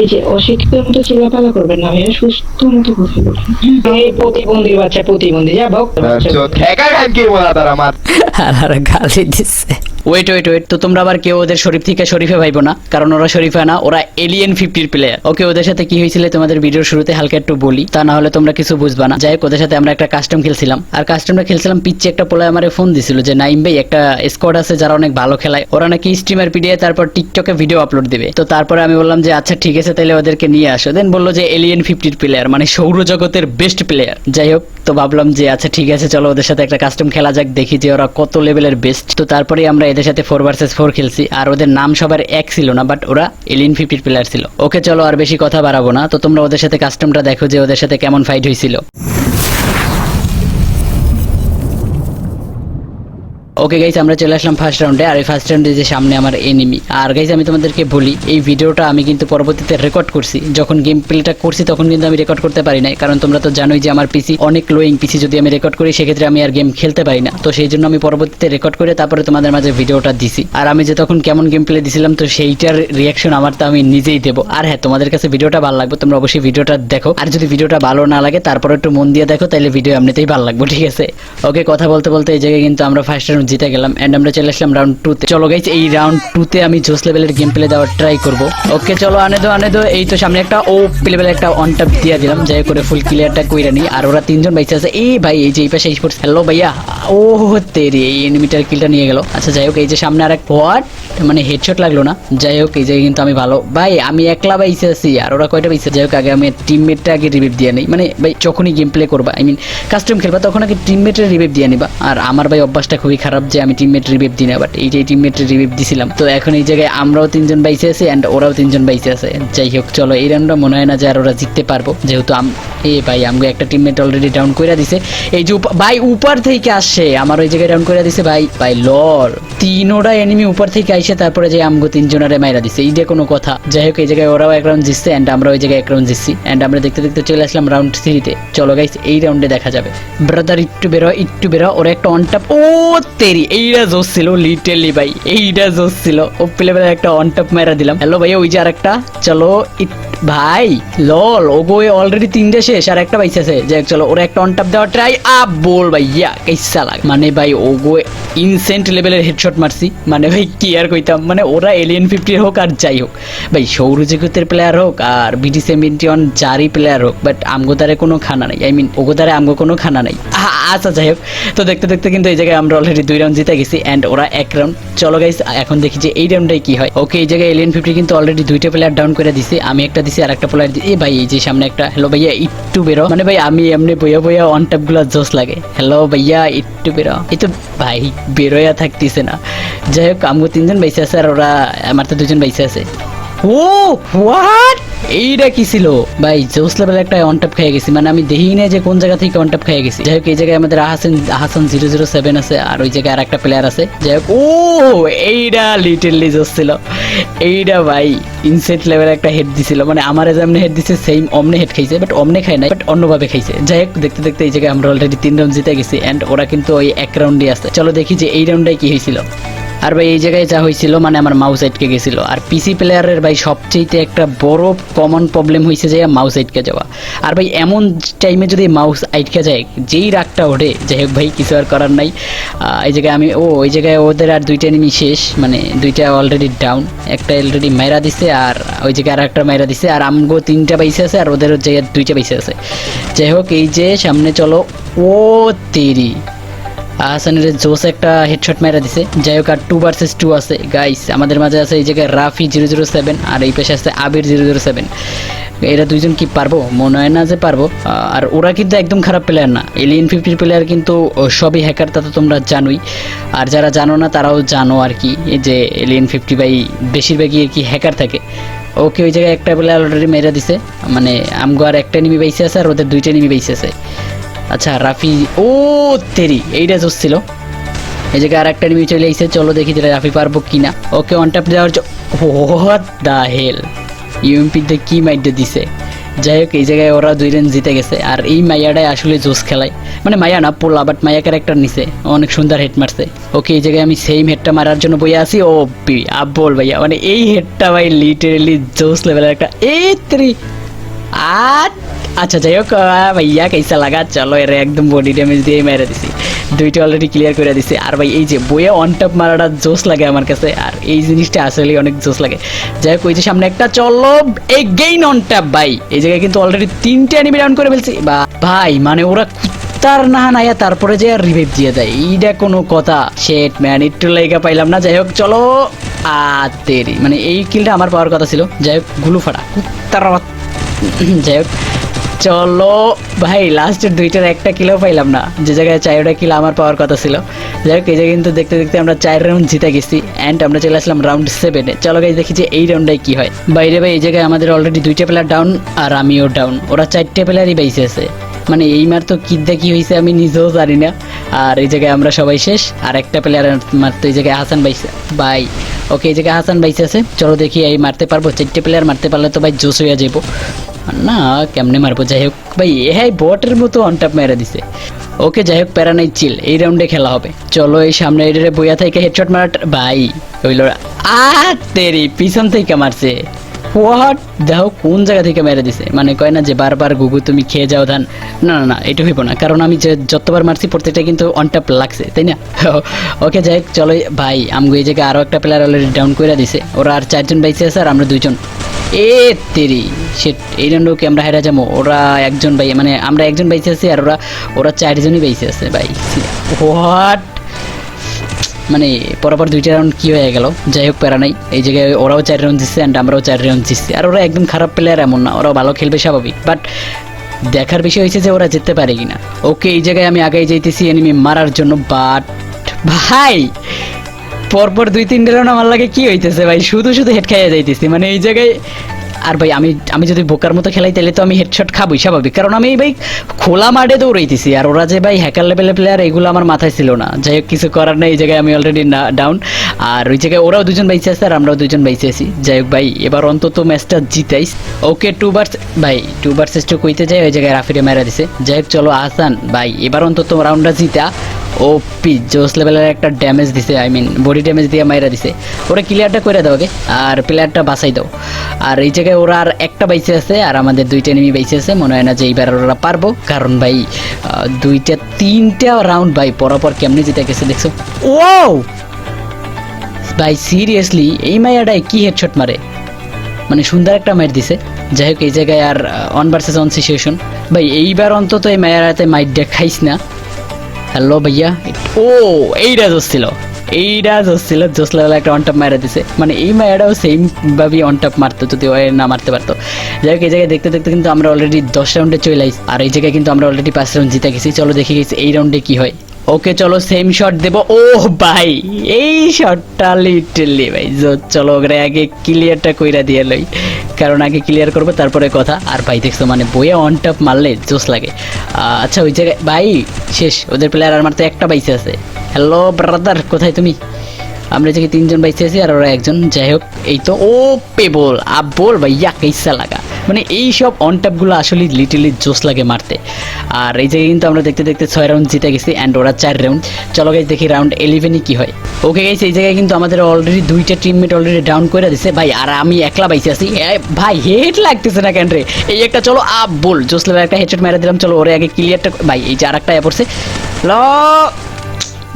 এই যে অশিক্ষিত মতো চিল্লাপালা করবেন না ভাইয়া সুস্থ মতো কথা বলবেন এই প্রতিবন্ধী বাচ্চা প্রতিবন্ধী যা ভক্ত একা গান কি বলা তার আমার? আর আর গালি দিচ্ছে ওয়েট ওয়েট ওয়েট তো তোমরা আবার কেউ ওদের শরীফ থেকে শরীফে ভাইবো না? কারণ ওরা শরীফে না, ওরা এলিয়েন ফিফটির প্লেয়ার ওকে ওদের সাথে কি হয়েছিল তোমাদের ভিডিওর শুরুতে হালকা একটু বলি। তা না হলে তোমরা কিছু বুঝবা না। যাই হোক, ওদের সাথে আমরা একটা কাস্টম খেলছিলাম। আর কাস্টমটা খেলছিলাম পিচ্ছে একটা পোলায় আমার ফোন দিছিল যে নাইম ভাই, একটা স্কোয়াড আছে যারা অনেক ভালো খেলায়। ওরা নাকি স্ট্রিমার পিডিয়ে তারপর টিকটকে ভিডিও আপলোড দেবে। তো তারপরে আমি বললাম যে আচ্ছা ঠিক আছে তাহলে ওদেরকে নিয়ে আসো। দেন বলল যে এলিয়েন ফিফটির প্লেয়ার মানে সৌরজগতের বেস্ট প্লেয়ার যাই হোক, তো ভাবলাম যে আচ্ছা ঠিক আছে, চলো ওদের সাথে একটা কাস্টম খেলা যাক, দেখি যে ওরা কত লেভেলের বেস্ট তো তারপরে আমরা এদের সাথে ফোর ভার্সেস ফোর খেলছি, আর ওদের নাম সবার এক ছিল না বাট ওরা এলিন ফিফটির প্লেয়ার ছিল। ওকে চলো আর বেশি কথা বাড়াবো না, তো তোমরা ওদের সাথে কাস্টমটা দেখো যে ওদের সাথে কেমন ফাইট হয়েছিল। ওকে গাইস আমরা চলে আসলাম ফার্স্ট রাউন্ডে আর এই ফার্স্ট রাউন্ডে যে সামনে আমার এনিমি আর গাইস আমি তোমাদেরকে বলি, এই ভিডিওটা আমি কিন্তু পরবর্তীতে রেকর্ড করছি। যখন গেম প্লেটা করছি, তখন কিন্তু আমি রেকর্ড করতে পারি নাই। কারণ তোমরা তো জানোই যে আমার পিসি অনেক লোয়িং পিসি যদি আমি রেকর্ড করি, সেক্ষেত্রে আমি আর গেম খেলতে পারি না। তো সেই জন্য আমি পরবর্তীতে রেকর্ড করে তারপরে তোমাদের মাঝে ভিডিওটা দিছি। আর আমি যে তখন কেমন গেম প্লে দিছিলাম, তো সেইটার রিয়াকশন আমার তো আমি নিজেই দেবো। আর হ্যাঁ তোমাদের কাছে ভিডিওটা ভালো লাগবে, তোমরা অবশ্যই ভিডিওটা দেখো। আর যদি ভিডিওটা ভালো না লাগে তারপরে একটু মন দিয়ে দেখো তাহলে ভিডিও এমনিতেই ভালো লাগবে, ঠিক আছে? ওকে কথা বলতে বলতে এই জায়গায় কিন্তু আমরা ফার্স্ট রাউন্ড জিতে গেলাম এন্ড আমরা চলে আসলাম রাউন্ড টু তে। চলো গাইজ এই রাউন্ড টু তে আমি জোস লেভেলের গেম প্লে দেওয়ার ট্রাই করব। ওকে চলো আনে দো আনে দো এই তো সামনে একটা ও লেভেলের একটা অন টপ দিয়ে দিলাম, যাই করে ফুল ক্লিয়ারটা কইরা নি আর ওরা তিনজন বাইসে আছে। এই ভাই, এই যে এই পাশে স্পোর্টস হ্যালো ভাইয়া। ও তেরি, এই এনিমিটার কিলটা নিয়ে গেল। আচ্ছা যাই হোক, এই যে সামনে আর এক হোয়াট মানে হেডশট লাগল না। যাই হোক, এই যে কিন্তু আমি ভালো। ভাই, আমি একলা বাইসে আছি আর ওরা কয়টা বাইসে যাই হোক, আগে আমি টিমমেটটা আগে রিভিভ দিয়ে নেই। মানে ভাই, যখনই গেম প্লে করবা আই মিন কাস্টম খেলবা, তখন আগে টিমমেটের রিভিভ দিয়ে নিবা। আর আমার ভাই অভ্যাসটা খুবই খারাপ যে আমি টিমমেট রিভিভ দিই না বাট এই যে টিমমেটের রিভিভ দিছিলাম, তো এখন এই জায়গায় আমরাও তিনজন বাইসে আছি অ্যান্ড ওরাও তিনজন বাইসে আছে। যাই হোক, চলো, এই রাউন্ডটা মনে হয় না যে আর ওরা জিততে পারব। যেহেতু আম এ ভাই আমগো একটা টিমমেট অলরেডি ডাউন করে দিছে। এই যে ভাই, উপর থেকে আসে, আমার ওই জায়গায় ডাউন করে দিছে, ভাই ভাই লর তিনোটা এনিমি উপর থেকে আইসে, তারপরে যে আমগো তিনজনের মাইরা দিছে, এই যে কোনো কথা। যাই হোক, এই জায়গায় ওরাও এক রাউন্ড জিতছে অ্যান্ড আমরা ওই জায়গায় এক রাউন্ড জিতছি। অ্যান্ড আমরা দেখতে দেখতে চলে আসলাম রাউন্ড থ্রিতে চলো গাইস এই রাউন্ডে দেখা যাবে। ব্রাদার একটু বেরো একটু বেরো, ওরা একটা অন টপ ও তেরি এইটা জোস ছিল লিটেলি ভাই এইটা জোস ছিল ও পেলে একটা অন টপ মেরা দিলাম। হ্যালো ভাই ওই যে আর একটা চলো ভাই লল ওগো অলরেডি তিনটে শেষ, আর একটা বাইস আছে যাই চলো, ওরা একটা অন টপ দেওয়া ট্রাই আপ বল ভাইয়া, কেসা লাগ মানে ভাই, ওগো ইনসেন্ট লেভেলের হেডশট মারছি। মানে ভাই, কি আর কইতাম? মানে ওরা এলিয়েন ফিফটির হোক আর যাই হোক। ভাই সৌরজগতের প্লেয়ার হোক আর বিডি সেভেন্টি ওয়ান যারই প্লেয়ার হোক বাট আমগোদারে কোনো খানা নাই। আই মিন ওগোদারে আমগো কোনো খানা নাই। আচ্ছা যাই হোক। তো দেখতে দেখতে কিন্তু এই জায়গায় আমরা অলরেডি দুই রাউন্ড জিতে গেছি অ্যান্ড ওরা এক রাউন্ড চলো গাইস এখন দেখি যে এই রাউন্ডটাই কি হয়। ওকে এই জায়গায় এলিয়েন ফিফটি কিন্তু অলরেডি দুইটা প্লেয়ার ডাউন করে দিছি। আমি একটা দিছি আর একটা প্লেয়ার দিই ভাই, এই যে সামনে একটা হ্যালো ভাইয়া, একটু বেরো। মানে ভাই, আমি এমনি বইয়া বইয়া অন টপগুলো জোস লাগে। হ্যালো ভাইয়া, একটু বেরো। এই তো, ভাই বেরোয়া থাকতেছে না। যাই হোক, আমগো তিনজন বাইসে আছে আর ওরা, আমার তো দুজন বাইসে আছে। ও হোয়াট এইটা কি ছিল? ভাই, জোস লেভেল একটা অন টপ খেয়ে গেছি। মানে আমি দেখিনি না যে কোন জায়গা থেকে অন টপ খেয়ে গেছি। যাই হোক, এই জায়গায় আমাদের Ahasan Ahasan zero zero seven আছে আর ওই জায়গায় আর একটা প্লেয়ার আছে। যাই হোক, ও এইটা লিটেললি জোস ছিল। এইটা ভাই ইনসেট লেভেল একটা হেড দিছিল। মানে আমার যেমন হেড দিছে সেম অমনে হেড খাইছে বাট অমনে খাই নাই বাট অন্যভাবে খাইছে যাই হোক, দেখতে দেখতে এই জায়গায় আমরা অলরেডি তিন রাউন্ড জিতে গেছি অ্যান্ড ওরা কিন্তু ওই এক রাউন্ডই আছে। চলো দেখি যে এই রাউন্ডে কি হয়েছিল। আর ভাই, এই জায়গায় যা হয়েছিল মানে আমার মাউস আইটকে গেছিল। আর পিসি প্লেয়ারের ভাই সবচেয়ে একটা বড় কমন প্রবলেম হয়েছে যে মাউস আইটকে যাওয়া। আর ভাই, এমন টাইমে যদি মাউস আইটকে যায়, যেই রাগটা ওঠে, যাই হোক ভাই, কিছু আর করার নাই। এই জায়গায় আমি, ও ওই জায়গায় ওদের আর দুইটা নিমি শেষ মানে দুইটা অলরেডি ডাউন একটা অলরেডি মাইরা দিছে, আর ওই জায়গায় আর একটা মাইরা দিছে, আর আমগো তিনটা বাইসে আছে, আর ওদের জায়গায় দুইটা বাইসে আছে। যাই হোক, এই যে সামনে চলো, ও তেরি। আহসানের জোস একটা হেডশট মেরা দিছে। যাই হোক, আর টু ভার্সেস টু আছে। গাইস আমাদের মাঝে আছে এই জায়গায় রাফি জিরো জিরো সেভেন আর এই পাশে আছে আবির জিরো জিরো সেভেন এরা দুইজন কি পারব? মনে হয় না যে পারব। আর ওরা কিন্তু একদম খারাপ প্লেয়ার না। এলিয়েন ফিফটির প্লেয়ার কিন্তু সবই হ্যাকার তা তো তোমরা জানোই। আর যারা জানো না, তারাও জানো আর কি যে এলিয়েন ফিফটি বাই বেশিরভাগই আর কি হ্যাকার থাকে। ওকে ওই জায়গায় একটা প্লেয়ার অলরেডি মেরে দিছে। মানে আমগো আর একটা নিমি বাইসে আছে, আর ওদের দুইটা নিমি বাইসে আছে। আচ্ছা রাফি, ও, তেরি, এইটা ছিল। এই জায়গায় আর একটা নিমি চলে এসে চলো দেখি যেটা রাফি পারব কিনা। ওকে অন ট্যাপ দেওয়ার হোয়াট দ্য হেল ইউএমপি তে কি মাইডে দিছে? যাই হোক, এই জায়গায় ওরা দুই রান জিতে গেছে। আর এই মাইয়াটাই আসলে জোস খেলায়। মানে মায়া না, পোলা বাট মাইয়া ক্যারেক্টার নিছে। অনেক সুন্দর হেড মারছে। ওকে, এই জায়গায় আমি সেম হেডটা মারার জন্য বই আছি। ও, বি, আব্বল ভাইয়া মানে এই হেডটা ভাই লিটারেলি জোস লেভেলের একটা। এই, ত্রি, আট আচ্ছা যাই হোক ভাইয়া কেসা লাগা? চলো, এর একদম বডি ড্যামেজ দিয়ে মেরে দিছি। দুইটা অলরেডি ক্লিয়ার করে দিছি। আর ভাই, এই যে বইয়ে অন টপ মারাটা জোস লাগে আমার কাছে। আর এই জিনিসটা আসলে অনেক জোস লাগে। যাই হোক, ওই যে সামনে একটা চলো এই গেইন অন টপ ভাই। এই জায়গায় কিন্তু অলরেডি তিনটে এনিমি ডাউন করে ফেলছি। বা, ভাই মানে ওরা তার না নাইয়া তারপরে যে রিভাইভ দিয়ে দেয়। এইটা কোনো কথা। শেট ম্যান একটু লাইগা পাইলাম না। যাই হোক, চলো। আ তেরি মানে এই কিলটা আমার পাওয়ার কথা ছিল। যাই হোক, গুলু ফাটা। কুত্তার। যাই হোক। চলো। ভাই লাস্টের দুইটার একটা কিলো পাইলাম না। যে জায়গায় চারটা কিলো আমার পাওয়ার কথা ছিল। যাই হোক, এই জায়গায় কিন্তু দেখতে দেখতে আমরা চার রাউন্ড জিতে গেছি। অ্যান্ড আমরা চলে আসলাম রাউন্ড সেভেনে চলো গাই দেখি যে এই রাউন্ডটায় কি হয়। বাইরে ভাই এই জায়গায় আমাদের অলরেডি দুইটা প্লেয়ার ডাউন আর আমিও ডাউন ওরা চারটে প্লেয়ারই বাইসে আছে। মানে এই মার তো কি দেখি হয়েছে আমি নিজেও জানি না। আর এই জায়গায় আমরা সবাই শেষ। আর একটা প্লেয়ার মারতো এই জায়গায় হাসান বাইসে ভাই। ওকে এই জায়গায় হাসান বাইসে আছে। চলো দেখি এই মারতে পারব? চারটে প্লেয়ার মারতে পারলে তো ভাই জোশ হয়ে যাব না কেমনে মারবো? যাই হোক ভাই হ্যাঁ বটের মতো অনটাপ মেরে দিছে। ওকে যাই হোক প্যারা নাই চিল এই রাউন্ডে খেলা হবে। চলো এই সামনে এটারে বইয়া থেকে হেডশট মারা ভাই হইল আ তেরি পিছন থেকে মারছে। হোয়াট দেখো কোন জায়গা থেকে মেরে দিছে? মানে কয় না যে বারবার গুগু তুমি খেয়ে যাও ধান। না না না এটা হইব না কারণ আমি যে যতবার মারছি প্রত্যেকটা কিন্তু অনটাপ লাগছে তাই না? ওকে যাই হোক, চলো ভাই আমগো এই জায়গায় আরও একটা প্লেয়ার অলরেডি ডাউন করে দিছে। ওরা আর চারজন বাইছে আছে আর আমরা দুইজন। এ তেরি সে এই রাউন্ডও কি আমরা হেরা যাব? ওরা একজন ভাই মানে আমরা একজন বাইছে আছি আর ওরা ওরা চারজনই বাইছে আছে, ভাই। হোয়াট মানে পরপর দুইটা রাউন্ড কি হয়ে গেল? যাই হোক, প্যারা নাই। এই জায়গায় ওরাও চার রাউন্ড জিতছে অ্যান্ড আমরাও চার রাউন্ড জিতছি। আর ওরা একদম খারাপ প্লেয়ার এমন না। ওরাও ভালো খেলবে স্বাভাবিক। বাট দেখার বিষয় হয়েছে যে ওরা জিততে পারে কিনা। ওকে এই জায়গায় আমি আগে যাইতেছি এনিমি মারার জন্য বাট ভাই! পরপর দুই তিনটে রাউন্ড আমার লাগে কি হইতেছে ভাই? শুধু শুধু হেড খাইয়া যাইতেছি। মানে এই জায়গায়, আর ভাই আমি আমি যদি বোকার মতো খেলাই, তাহলে তো আমি হেডশট খাবই স্বাভাবিক। কারণ আমি ভাই খোলা মাঠে দৌড়াইতেছি, আর ওরা যে ভাই হ্যাকার লেভেলের প্লেয়ার এগুলো আমার মাথায় ছিল না। যাই হোক, কিছু করার নেই, এই জায়গায় আমি অলরেডি না ডাউন আর ওই জায়গায় ওরাও দুজন বাইচে আছে, আর আমরাও দুজন বাইচে আছি। যাই হোক ভাই, এবার অন্তত ম্যাচটা জিতাইস ওকে টু বার্স ভাই টু ভার্সেস টু কইতে যাই ওই জায়গায় রাফিরে মেরা দিছে। যাই হোক, চলো আসান ভাই, এবার অন্তত রাউন্ডটা জিতা। ও পি জোস লেভেলের একটা ড্যামেজ দিছে আই মিন বডি ড্যামেজ দিয়ে মাইরা দিছে। ওরা ক্লিয়ারটা করে দাও ওকে আর প্লেয়ারটা বাঁচাই দাও। আর এই জায়গায় ওরা আর একটা বাইসে আছে আর আমাদের দুইটা এনিমি বাইসে আছে মনে হয় না যে এইবার ওরা পারব কারণ ভাই দুইটা তিনটা রাউন্ড ভাই পরপর কেমনি জিতে গেছে দেখছ? ও ভাই সিরিয়াসলি এই মাইয়াটাই কি হেডশট মারে? মানে সুন্দর একটা মাইট দিছে। যাই হোক এই জায়গায় আর অন ভার্সেস অন সিচুয়েশন ভাই এইবার অন্তত এই মায়েরাতে মাইট দেখাইস না। হ্যালো ভাইয়া। ও এইটা জোস ছিল। এইটা জোস ছিল, জোস একটা অনটাপ মারা দিছে। মানে এই মায়াটাও সেম ভাবে অনটাপ মারতো, যদি ও না মারতে পারতো। যাই হোক, এই জায়গায় দেখতে দেখতে কিন্তু আমরা অলরেডি দশ রাউন্ডে চলে আইস আর এই জায়গায় কিন্তু আমরা অলরেডি পাঁচ রাউন্ড জিতে গেছি। চলো দেখে গেছি এই রাউন্ডে কি হয়। ওকে, চলো সেম শট দেব। ও ভাই, এই শটটা লিটারলি ভাই। চলো ওকে আগে ক্লিয়ারটা কইরা দিয়ে লই। কারণ আগে ক্লিয়ার করব, তারপরে কথা। আর ভাই, দেখছ মানে বইয়ে অন টপ মারলে জোস লাগে। আচ্ছা ওই জায়গায় ভাই, শেষ। ওদের প্লেয়ার আর মারতে একটা বাইসে আছে। হ্যালো ব্রাদার কোথায় তুমি? আমরা যে তিনজন বাইসে আছি আর ওরা একজন। যাই হোক, এই তো, ও পে বল পেবল বল ভাইয়া, কেসা লাগা। মানে এই সব অনটাপগুলো আসলে লিটিলি জোস লাগে মারতে। আর এই জায়গায় কিন্তু আমরা দেখতে দেখতে ছয় রাউন্ড জিতে গেছি অ্যান্ড ওরা চার রাউন্ড চলো গাইজ দেখি রাউন্ড ইলেভেনে কি হয়। ওকে গাইজ এই জায়গায় কিন্তু আমাদের অলরেডি দুইটা টিমমেট অলরেডি ডাউন করে দিছে। ভাই, আর আমি একলা বাইসে আছি। ভাই হেড লাগতেছে না কেন রে? এই একটা চলো, আপ বল। জোস একটা হেডশট মেরে দিলাম। চলো, ওরে আগে ক্লিয়ারটা ভাই, এই যে আর একটা পড়ছে। ল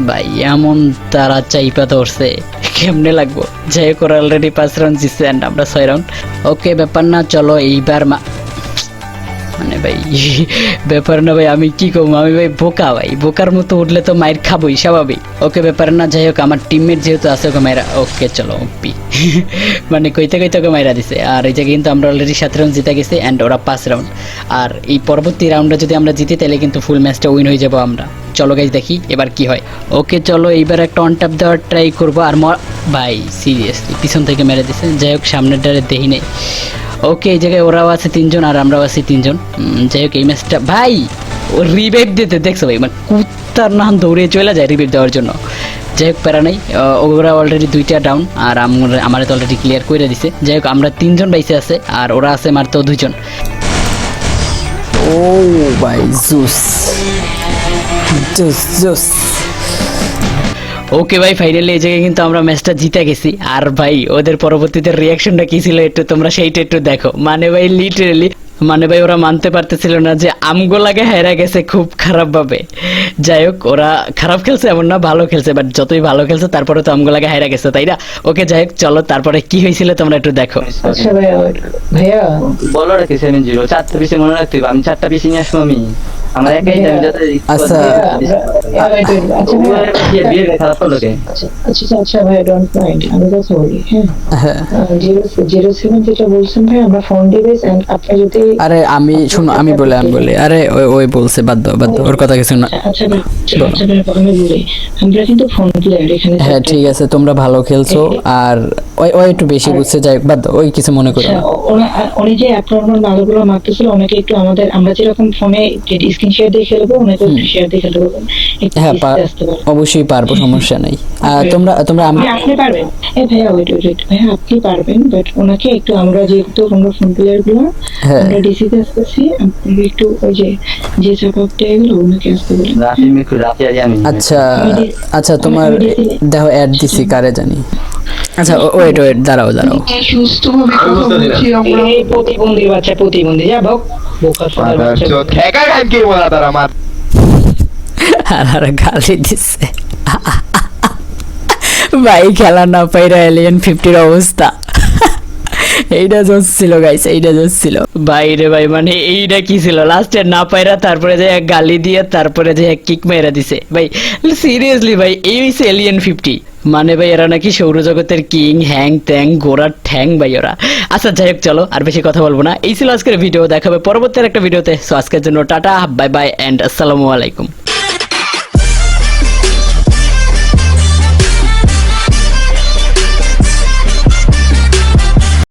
ভাই, এমন তারা চাইপা ধরছে। কেমনে লাগবো? যাই হোক, ওরা অলরেডি পাঁচ রাউন্ড জিতছে অ্যান্ড আমরা ছয় রাউন্ড ওকে, ব্যাপার না, চলো এইবার মা মানে ভাই, ব্যাপার না ভাই, আমি কি করব? আমি ভাই বোকা ভাই, বোকার মতো উঠলে তো মায়ের খাবোই, স্বাভাবিক। ওকে, ব্যাপার না, যাই হোক, আমার টিমমেট যেহেতু আছে, ওকে মায়েরা ওকে, চলো, পি। মানে কইতে কইতে ওকে মায়েরা দিছে। আর এই জায়গায় কিন্তু আমরা অলরেডি সাত রাউন্ড জিতে গেছি অ্যান্ড ওরা পাঁচ রাউন্ড আর এই পরবর্তী রাউন্ডে যদি আমরা জিতি, তাহলে কিন্তু ফুল ম্যাচটা উইন হয়ে যাব আমরা। চলো গাইজ দেখি এবার কি হয়। ওকে, চলো, এইবার একটা অন ট্যাপ দেওয়ার ট্রাই করব আর ভাই সিরিয়াসলি পিছন থেকে মেরে দিছে। যাই হোক সামনেরটারে দেখি নেই। ওকে, এই জায়গায় ওরাও আছে তিনজন আর আমরাও আছি তিনজন। যাই হোক, এই ম্যাচটা ভাই, ও রিভাইভ দিতে, দেখছ ভাই? মানে কুত্তার নাম দৌড়ে চলে যায় রিভাইভ দেওয়ার জন্য। যাই হোক, প্যারা নাই। ওরা অলরেডি দুইটা ডাউন আর আমার তো অলরেডি ক্লিয়ার করে দিছে। যাই হোক, আমরা তিনজন বাইসে আছে আর ওরা আছে মাত্র দুইজন। ও ভাই, জুস। জুস, জোস। ওকে ভাই ফাইনালি এই জায়গায় কিন্তু আমরা ম্যাচটা জিতে গেছি। আর ভাই, ওদের পরবর্তীতে রিয়াকশনটা কি ছিল একটু তোমরা সেইটা একটু দেখো। মানে ভাই লিটারেলি মানে ভাই ওরা মানতে পারতেছিল না যে আমগোলাকে হেরা গেছে খুব খারাপ ভাবে যাই হোক ওরা খারাপ খেলছে এমন না ভালো খেলছে বাট যতই ভালো খেলছে তারপরে তো আমগোলাকে হেরা গেছে তাই না? ওকে যাই হোক চলো তারপরে কি হয়েছিল তোমরা একটু দেখো। আচ্ছা ভাইয়া ভাইয়া। বলো রেখে সেভেন জিরো চারটা পিসে মনে রাখতে আমি চারটা পিসে নিয়ে আসব আমি। আমার একাই আমি যাতে আচ্ছা। আচ্ছা আচ্ছা আচ্ছা আচ্ছা ভাই ডোন্ট মাইন্ড আমি কথা বলি হ্যাঁ? জিরো জিরো সেভেন যেটা বলছেন ভাই আমরা ফোন ডিভাইস এন্ড আপনি যদি আরে আমি শুনো আমি বলে আমি বলি। আরে ওই ওই বলছে বাদ দাও বাদ দাও ওর কথা কিছু না। আচ্ছা আচ্ছা ভাই আমি বলি আমরা কিন্তু ফোন প্লেয়ার এখানে হ্যাঁ ঠিক আছে তোমরা ভালো খেলছো আর ওই ওই একটু বেশি বুঝছে যাই বাদ দাও ওই কিছু মনে করো আচ্ছা, উনি যে অ্যাবনর্মাল মালগুলো মারতেছিল ওনাকে একটু আমাদের আমরা যেরকম ফোনে স্ক্রিন শেয়ার দিয়ে খেলব ওনাকে শেয়ার দিয়ে খেলতে একটু হ্যাঁ অবশ্যই পারব সমস্যা নেই। তোমরা তোমরা আমি আপনি পারবেন। এ ভাইয়া ওয়েট ওয়েট ভাইয়া আপনি পারবেন বাট ওনাকে একটু আমরা যেহেতু আমরা ফোন প্লেয়ারগুলো হ্যাঁ। আমরা ডিসিতে আসতেছি আপনাকে একটু ওই যে যে চাপাপটা এগুলো ওনাকে আসতে বলেন। রাফি মিকু রাফি আজ আমি আচ্ছা আচ্ছা তোমার দেখো অ্যাড দিছি কারে জানি। আচ্ছা ওয়েট ওয়েট দাঁড়াও দাঁড়াও। সুস্থভাবে কথা বলছি আমরা এই প্রতিবন্ধী বাচ্চা প্রতিবন্ধী যা ভোগ বোকা সোনার বাচ্চা। ঠেকা খান কে বলা তার আমার? আর আর গালি দিচ্ছে ভাই, খেলা না পাইরা এলিয়েন ফিফটির অবস্থা। এইটা জোস ছিল গাইস এইটা জোস ছিল ভাই রে ভাই মানে এইটা কি ছিল? লাস্টে না পাইরা তারপরে যে গালি দিয়ে তারপরে যে কিক মেরা দিছে। ভাই সিরিয়াসলি ভাই, এই হইছে এলিয়েন ফিফটি মানে ভাই, এরা নাকি সৌরজগতের কিং হ্যাং ট্যাং গোড়ার ঠ্যাং ভাই ওরা। আচ্ছা যাই হোক, চলো, আর বেশি কথা বলব না। এই ছিল আজকের ভিডিও দেখাবে পরবর্তী একটা ভিডিওতে সো আজকের জন্য টাটা বাই বাই অ্যান্ড আসসালামু আলাইকুম।